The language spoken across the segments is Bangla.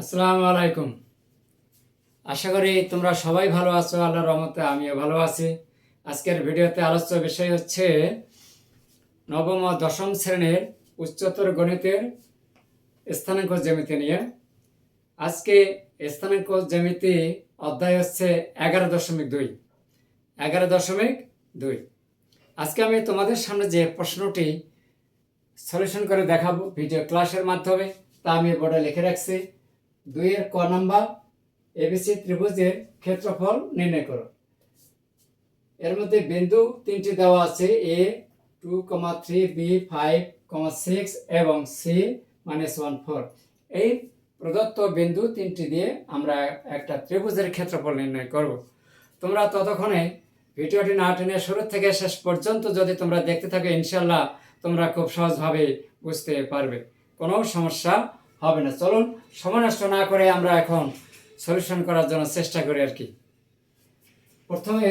আসসালামু আলাইকুম। আশা করি তোমরা সবাই ভালো আছো, আল্লাহর রহমতে আমিও ভালো আছি। আজকের ভিডিওতে আলোচ্য বিষয় হচ্ছে নবম ও দশম শ্রেণির উচ্চতর গণিতের স্থানাঙ্ক জ্যামিতি নিয়ে। আজকে স্থানাঙ্ক জ্যামিতি অধ্যায় হচ্ছে এগারো দশমিক দুই। এগারো দশমিক দুই। আজকে আমি তোমাদের সামনে যে প্রশ্নটি সলিউশন করে দেখাবো ভিডিও ক্লাসের মাধ্যমে, তা আমি বোর্ডে লিখে রাখছি। দুইয়ের ক নাম্বার এবিসি ত্রিভুজের ক্ষেত্রফল নির্ণয় করো। এর মধ্যে বিন্দু তিনটি দেওয়া আছে A two comma three B five comma six এবং সি মাইনাস ওয়ান ফোর এই প্রদত্ত বিন্দু তিনটি দিয়ে আমরা একটা ত্রিভুজের ক্ষেত্রফল নির্ণয় করব। তোমরা ততক্ষণে ভিডিওটি না টেনে শুরু থেকে শেষ পর্যন্ত যদি তোমরা দেখতে থাকো ইনশাল্লাহ তোমরা খুব সহজভাবে বুঝতে পারবে। কোনো সমস্যা হবে না। চলুন, সময় নষ্ট না করে আমরা এখন সলিউশন করার জন্য চেষ্টা করি আর কি। প্রথমে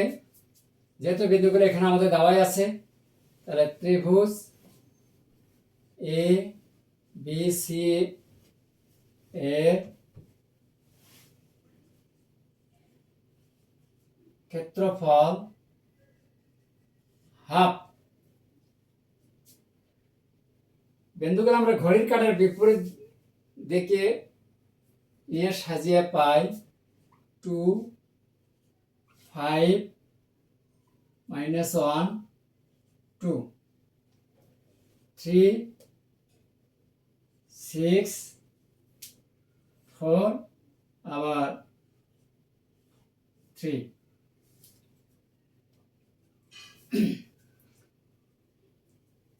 যেহেতু বিন্দুগুলো এখানে আমাদের দেওয়াই আছে, তাহলে ত্রিভুজ এ বি সি এ ক্ষেত্রফল হাফ। বিন্দুগুলো আমরা ঘড়ির কাঠের বিপরীত দিকে নিয়ে সাজিয়ে পাই two five minus one two. Three, six, four, আবার থ্রি।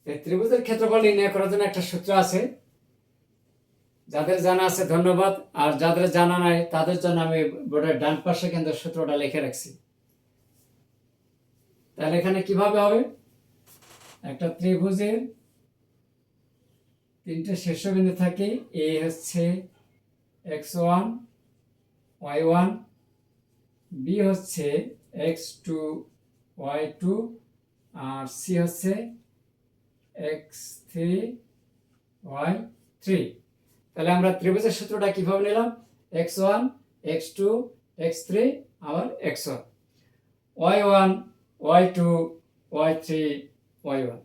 ত্রিভুজের ক্ষেত্রফল নির্ণয় করার জন্য একটা সূত্র আছে। যাদের জানা আছে, ধন্যবাদ। আর যাদের জানা নাই, তাদের জন্য আমি বোর্ডের ডান পাশে কিন্তু সূত্রটা লিখে রাখছি। তাহলে এখানে কীভাবে হবে? একটা ত্রিভুজের তিনটে শীর্ষবিন্দু থাকে, এ হচ্ছে X one, Y one, B হচ্ছে এক্স টু, ওয়াই টু, আর সি হচ্ছে এক্স থ্রি, ওয়াই থ্রি। তাহলে আমরা ত্রিভুজের সূত্রটা কীভাবে নিলাম? X one X two X three আবার X one Y one Y two Y three Y one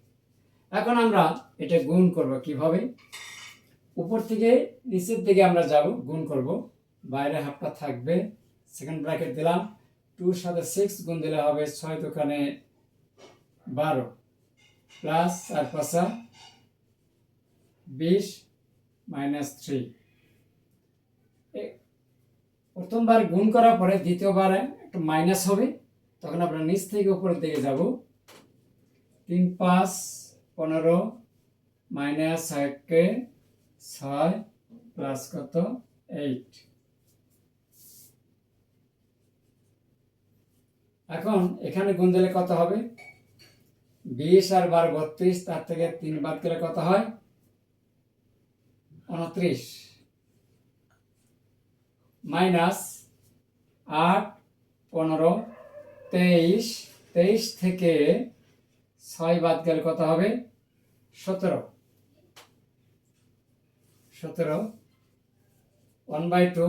এখন আমরা এটা গুণ করব কীভাবে? উপর থেকে নিচের দিকে আমরা যাব, গুণ করব। বাইরে হাফটা থাকবে সেকেন্ড ব্র্যাকেট দিলাম। টু সাথে সিক্স গুণ দিলে হবে ছয় দোকানে বারো। প্লাস চার পাঁচা, বিশ মাইনাস থ্রি প্রথমবার গুণ করার পরে দ্বিতীয়বারে একটা মাইনাস হবে, তখন আমরা নিচ থেকে উপরের দিকে যাব। তিন, পাঁচ, পনেরো মাইনাস ছয়কে ছয় প্লাস কত? এইট এখন এখানে গুণ দিলে কত হবে? বিশ আর বারো বত্রিশ, তার থেকে তিন বাদ গেলে কত হয়? উনত্রিশ। মাইনাস আট, পনেরো, তেইশ তেইশ থেকে ছয় বাদ গেলে কত হবে? সতেরো। সতেরো। ওয়ান বাই টু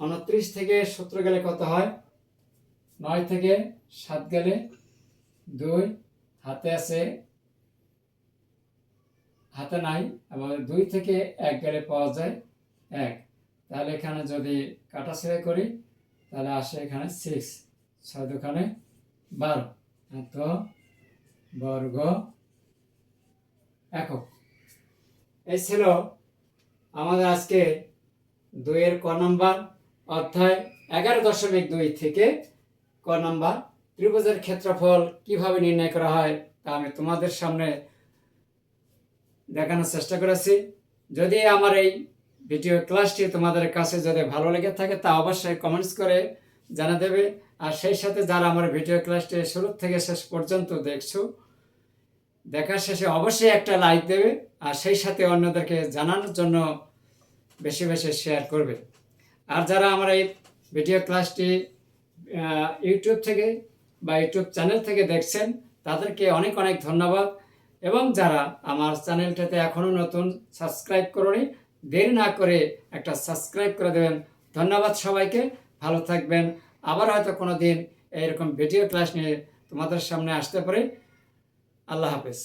উনত্রিশ থেকে সতেরো গেলে কত হয়? নয় থেকে সাত গেলে দুই। হাতে আছে হাতে নাই এবং দুই থেকে এক গেলে পাওয়া যায় এক। তাহলে এখানে যদি কাটাছেড়া করি, তাহলে আসে এখানে সিক্স ছয় দোকানে বারো। এত বর্গ একক। এই ছিল আমাদের আজকে দুইয়ের ক নম্বর, অধ্যায় এগারো দশমিক দুই থেকে ক নম্বর। ত্রিভুজের ক্ষেত্রফল কীভাবে নির্ণয় করা হয় তা আমি তোমাদের সামনে দেখানোর চেষ্টা করেছি। যদি আমার এই ভিডিও ক্লাসটি তোমাদের কাছে যদি ভালো লেগে থাকে, তা অবশ্যই কমেন্টস করে জানা দেবে আর সেই সাথে যারা আমার ভিডিও ক্লাসটি শুরু থেকে শেষ পর্যন্ত দেখছ, দেখার শেষে অবশ্যই একটা লাইক দেবে আর সেই সাথে অন্যদেরকে জানানোর জন্য বেশি বেশি শেয়ার করবে। আর যারা আমার এই ভিডিও ক্লাসটি ইউটিউব থেকে বা ইউটিউব চ্যানেল থেকে দেখছেন, তাদেরকে অনেক অনেক ধন্যবাদ। এবং যারা আমার চ্যানেলটাতে এখনও নতুন সাবস্ক্রাইব করনি, দেরি না করে একটা সাবস্ক্রাইব করে দেবেন। ধন্যবাদ সবাইকে, ভালো থাকবেন। আবার হয়তো কোনো দিন এরকম ভিডিও ক্লাস নিয়ে তোমাদের সামনে আসতে পারে। আল্লাহ হাফেজ।